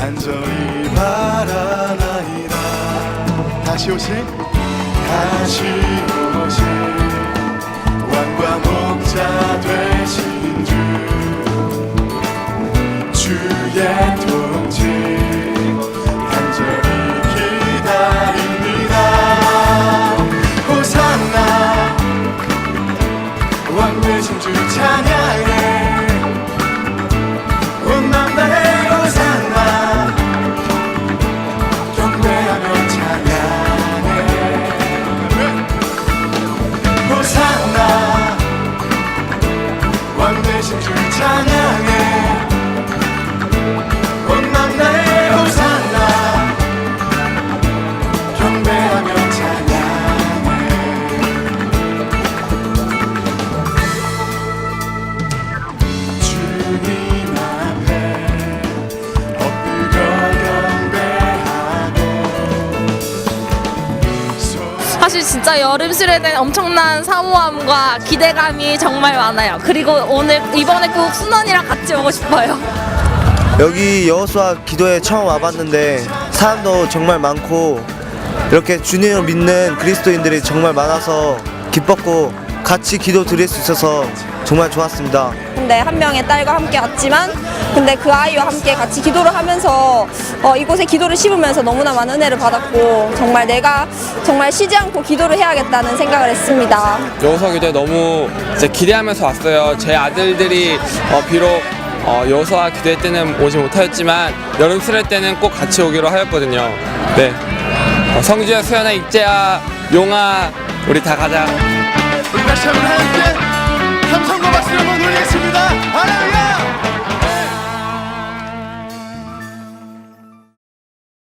간절히 바라나이다. 다시 오실? 다시 오실. 왕과 목자 되신 주. 주의 통치. 찬양해. 사실 진짜 여름 수련회는 엄청난 사모함과 기대감이 정말 많아요. 그리고 오늘 이번에 꼭 순원이랑 같이 오고 싶어요. 여기 여호수아 기도에 처음 와봤는데 사람도 정말 많고 이렇게 주님을 믿는 그리스도인들이 정말 많아서 기뻤고 같이 기도 드릴 수 있어서 정말 좋았습니다. 근데 한 명의 딸과 함께 왔지만 근데 그 아이와 함께 같이 기도를 하면서 어, 이곳에 기도를 씹으면서 너무나 많은 은혜를 받았고 정말 내가 정말 쉬지 않고 기도를 해야겠다는 생각을 했습니다. 여호수아 교대 너무 이제 기대하면서 왔어요. 제 아들들이 어, 비록 어, 여호수아 기대 때는 오지 못하였지만 여름 수련 때는 꼭 같이 오기로 하였거든요. 네. 어, 성주야, 수연아, 익재야, 용아, 우리 다 가자.